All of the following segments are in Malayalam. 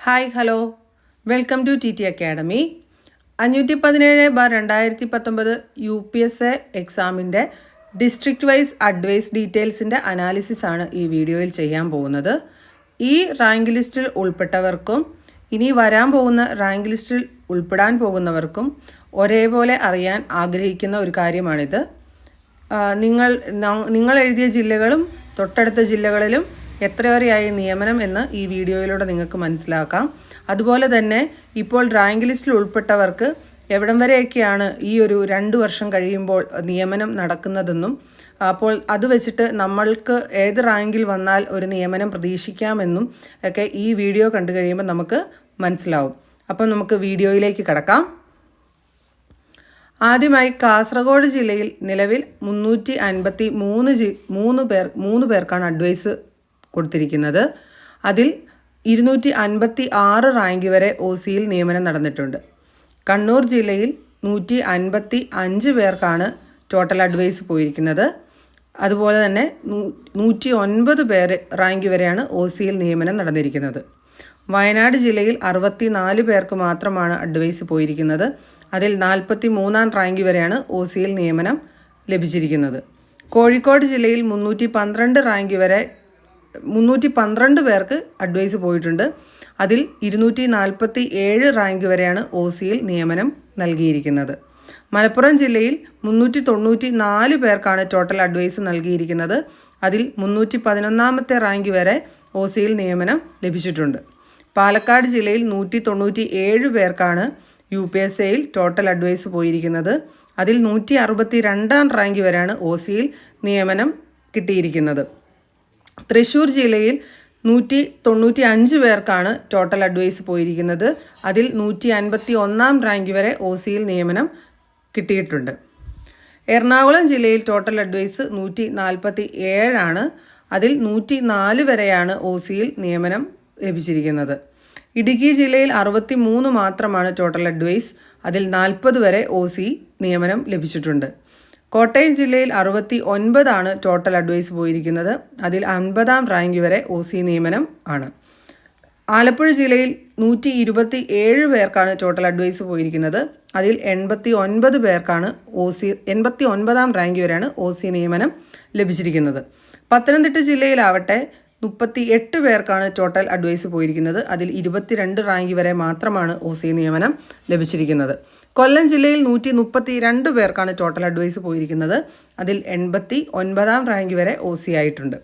Hi hello. Welcome to T T academy. അഞ്ഞൂറ്റി പതിനേഴ് ബാർ രണ്ടായിരത്തി പത്തൊമ്പത് യു പി എസ് എ എക്സാമിന്റെ ഡിസ്ട്രിക്റ്റ് വൈസ് അഡ്വൈസ് ഡീറ്റെയിൽസിന്റെ അനാലിസിസ് ആണ് ഈ വീഡിയോയിൽ ചെയ്യാൻ പോകുന്നത്. ഈ റാങ്ക് ലിസ്റ്റിൽ ഉൾപ്പെട്ടവർക്കും ഇനി വരാൻ പോകുന്ന റാങ്ക് ലിസ്റ്റിൽ ഉൾപ്പെടാൻ പോകുന്നവർക്കും ഒരേപോലെ അറിയാൻ ആഗ്രഹിക്കുന്ന ഒരു കാര്യമാണിത്. നിങ്ങൾ നിങ്ങൾ എഴുതിയ ജില്ലകളും തൊട്ടടുത്ത ജില്ലകളിലും എത്ര വരെയായി നിയമനം എന്ന് ഈ വീഡിയോയിലൂടെ നിങ്ങൾക്ക് മനസ്സിലാക്കാം. അതുപോലെ തന്നെ ഇപ്പോൾ റാങ്ക് ലിസ്റ്റിൽ ഉൾപ്പെട്ടവർക്ക് എവിടം വരെയൊക്കെയാണ് ഈ ഒരു രണ്ട് വർഷം കഴിയുമ്പോൾ നിയമനം നടക്കുന്നതെന്നും അപ്പോൾ അത് വെച്ചിട്ട് നമ്മൾക്ക് ഏത് റാങ്കിൽ വന്നാൽ ഒരു നിയമനം പ്രതീക്ഷിക്കാമെന്നും ഒക്കെ ഈ വീഡിയോ കണ്ടു കഴിയുമ്പോൾ നമുക്ക് മനസ്സിലാവും. അപ്പം നമുക്ക് വീഡിയോയിലേക്ക് കടക്കാം. ആദ്യമായി കാസർഗോഡ് ജില്ലയിൽ നിലവിൽ മുന്നൂറ്റി അൻപത്തി മൂന്ന് ജി മൂന്ന് പേർ മൂന്ന് പേർക്കാണ് അഡ്വൈസ് കൊടുത്തിരിക്കുന്നത്. അതിൽ ഇരുന്നൂറ്റി അൻപത്തി ആറ് റാങ്ക് വരെ ഒ സിയിൽ നിയമനം നടന്നിട്ടുണ്ട്. കണ്ണൂർ ജില്ലയിൽ നൂറ്റി അൻപത്തി അഞ്ച് പേർക്കാണ് ടോട്ടൽ അഡ്വൈസ് പോയിരിക്കുന്നത്. അതുപോലെ തന്നെ നൂറ്റി ഒൻപത് പേര് റാങ്ക് വരെയാണ് ഒ സിയിൽ നിയമനം നടന്നിരിക്കുന്നത്. വയനാട് ജില്ലയിൽ അറുപത്തി നാല് പേർക്ക് മാത്രമാണ് അഡ്വൈസ് പോയിരിക്കുന്നത്. അതിൽ നാൽപ്പത്തി മൂന്നാം റാങ്ക് വരെയാണ് ഒ സിയിൽ നിയമനം ലഭിച്ചിരിക്കുന്നത്. കോഴിക്കോട് ജില്ലയിൽ മുന്നൂറ്റി പന്ത്രണ്ട് റാങ്ക് വരെ മുന്നൂറ്റി പന്ത്രണ്ട് പേർക്ക് അഡ്വൈസ് പോയിട്ടുണ്ട്. അതിൽ ഇരുന്നൂറ്റി നാൽപ്പത്തി ഏഴ് റാങ്ക് വരെയാണ് ഒ സിയിൽ നിയമനം നൽകിയിരിക്കുന്നത്. മലപ്പുറം ജില്ലയിൽ മുന്നൂറ്റി തൊണ്ണൂറ്റി നാല് പേർക്കാണ് ടോട്ടൽ അഡ്വൈസ് നൽകിയിരിക്കുന്നത്. അതിൽ മുന്നൂറ്റി പതിനൊന്നാമത്തെ റാങ്ക് വരെ ഒ സിയിൽ നിയമനം ലഭിച്ചിട്ടുണ്ട്. പാലക്കാട് ജില്ലയിൽ നൂറ്റി തൊണ്ണൂറ്റി ഏഴ് പേർക്കാണ് യു പി എസ് എയിൽ ടോട്ടൽ അഡ്വൈസ് പോയിരിക്കുന്നത്. അതിൽ നൂറ്റി അറുപത്തി രണ്ടാം റാങ്ക് വരെയാണ് ഒ സിയിൽ നിയമനം കിട്ടിയിരിക്കുന്നത്. തൃശ്ശൂർ ജില്ലയിൽ നൂറ്റി തൊണ്ണൂറ്റി അഞ്ച് പേർക്കാണ് ടോട്ടൽ അഡ്വൈസ് പോയിരിക്കുന്നത്. അതിൽ നൂറ്റി അൻപത്തി ഒന്നാം റാങ്ക് വരെ ഒ സിയിൽ നിയമനം കിട്ടിയിട്ടുണ്ട്. എറണാകുളം ജില്ലയിൽ ടോട്ടൽ അഡ്വൈസ് നൂറ്റി നാൽപ്പത്തി ഏഴാണ്. അതിൽ നൂറ്റി നാല് വരെയാണ് ഒ സിയിൽ നിയമനം ലഭിച്ചിരിക്കുന്നത്. ഇടുക്കി ജില്ലയിൽ അറുപത്തി മൂന്ന് മാത്രമാണ് ടോട്ടൽ അഡ്വൈസ് അതിൽ നാൽപ്പത് വരെ ഒ സി നിയമനം ലഭിച്ചിട്ടുണ്ട്. കോട്ടയം ജില്ലയിൽ അറുപത്തി ഒൻപതാണ് ടോട്ടൽ അഡ്വൈസ് പോയിരിക്കുന്നത്. അതിൽ അൻപതാം റാങ്ക് വരെ ഒ സി നിയമനം ആണ്. ആലപ്പുഴ ജില്ലയിൽ നൂറ്റി ഇരുപത്തി ഏഴ് പേർക്കാണ് ടോട്ടൽ അഡ്വൈസ് പോയിരിക്കുന്നത്. അതിൽ എൺപത്തി ഒൻപത് പേർക്കാണ് ഒ സി എൺപത്തി ഒൻപതാം റാങ്ക് വരെയാണ് ഒ സി നിയമനം ലഭിച്ചിരിക്കുന്നത്. പത്തനംതിട്ട ജില്ലയിലാവട്ടെ മുപ്പത്തി എട്ട് പേർക്കാണ് ടോട്ടൽ അഡ്വൈസ് പോയിരിക്കുന്നത്. അതിൽ ഇരുപത്തിരണ്ട് റാങ്ക് വരെ മാത്രമാണ് ഒ സി നിയമനം ലഭിച്ചിരിക്കുന്നത്. കൊല്ലം ജില്ലയിൽ നൂറ്റി മുപ്പത്തി രണ്ട് പേർക്കാണ് ടോട്ടൽ അഡ്വൈസ് പോയിരിക്കുന്നത്. അതിൽ എൺപത്തി ഒൻപതാം റാങ്ക് വരെ ഒ സി ആയിട്ടുണ്ട്.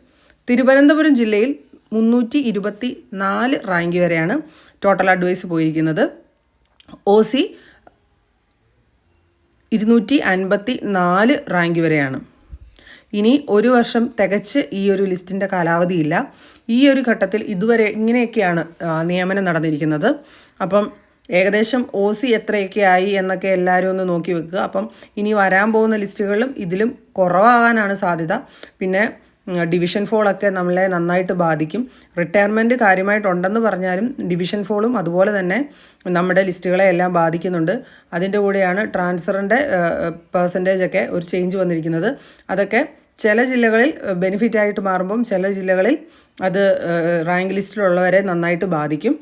തിരുവനന്തപുരം ജില്ലയിൽ മുന്നൂറ്റി ഇരുപത്തി നാല് റാങ്ക് വരെയാണ് ടോട്ടൽ അഡ്വൈസ് പോയിരിക്കുന്നത്. ഒ സി ഇരുന്നൂറ്റി അൻപത്തി നാല് റാങ്ക് വരെയാണ്. ഇനി ഒരു വർഷം തികച്ച് ഈ ഒരു ലിസ്റ്റിന്റെ കാലാവധിയില്ല. ഈ ഒരു ഘട്ടത്തിൽ ഇതുവരെ ഇങ്ങനെയൊക്കെയാണ് നിയമനം നടന്നിരിക്കുന്നത്. അപ്പം ഏകദേശം ഒ സി എത്രയൊക്കെ ആയി എന്നൊക്കെ എല്ലാവരും ഒന്ന് നോക്കി വെക്കുക. അപ്പം ഇനി വരാൻ പോകുന്ന ലിസ്റ്റുകളിലും ഇതിലും കുറവാകാനാണ് സാധ്യത. പിന്നെ ഡിവിഷൻ ഫോളൊക്കെ നമ്മളെ നന്നായിട്ട് ബാധിക്കും. റിട്ടയർമെന്റ് കാര്യമായിട്ടുണ്ടെന്ന് പറഞ്ഞാലും ഡിവിഷൻ ഫോളും അതുപോലെ തന്നെ നമ്മുടെ ലിസ്റ്റുകളെ എല്ലാം ബാധിക്കുന്നുണ്ട്. അതിന്റെ കൂടെയാണ് ട്രാൻസ്ഫറിന്റെ പെർസെന്റേജൊക്കെ ഒരു ചേഞ്ച് വന്നിരിക്കുന്നത്. അതൊക്കെ ചില ജില്ലകളിൽ ബെനിഫിറ്റ് ആയിട്ട് മാറുമ്പം ചില ജില്ലകളിൽ അത് റാങ്ക് ലിസ്റ്റിലുള്ളവരെ നന്നായിട്ട് ബാധിക്കും.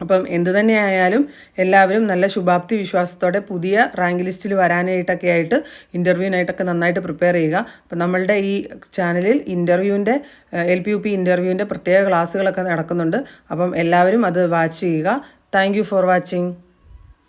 അപ്പം എന്തു തന്നെയായാലും എല്ലാവരും നല്ല ശുഭാപ്തി വിശ്വാസത്തോടെ പുതിയ റാങ്ക് ലിസ്റ്റിൽ വരാനായിട്ടൊക്കെ ആയിട്ട് ഇന്റർവ്യൂവിനായിട്ടൊക്കെ നന്നായിട്ട് പ്രിപ്പയർ ചെയ്യുക. അപ്പം നമ്മളുടെ ഈ ചാനലിൽ ഇന്റർവ്യൂവിന്റെ എൽ പി യു പി ഇന്റർവ്യൂവിന്റെ പ്രത്യേക ക്ലാസ്സുകളൊക്കെ നടക്കുന്നുണ്ട്. അപ്പം എല്ലാവരും അത് വാച്ച് ചെയ്യുക. Thank for watching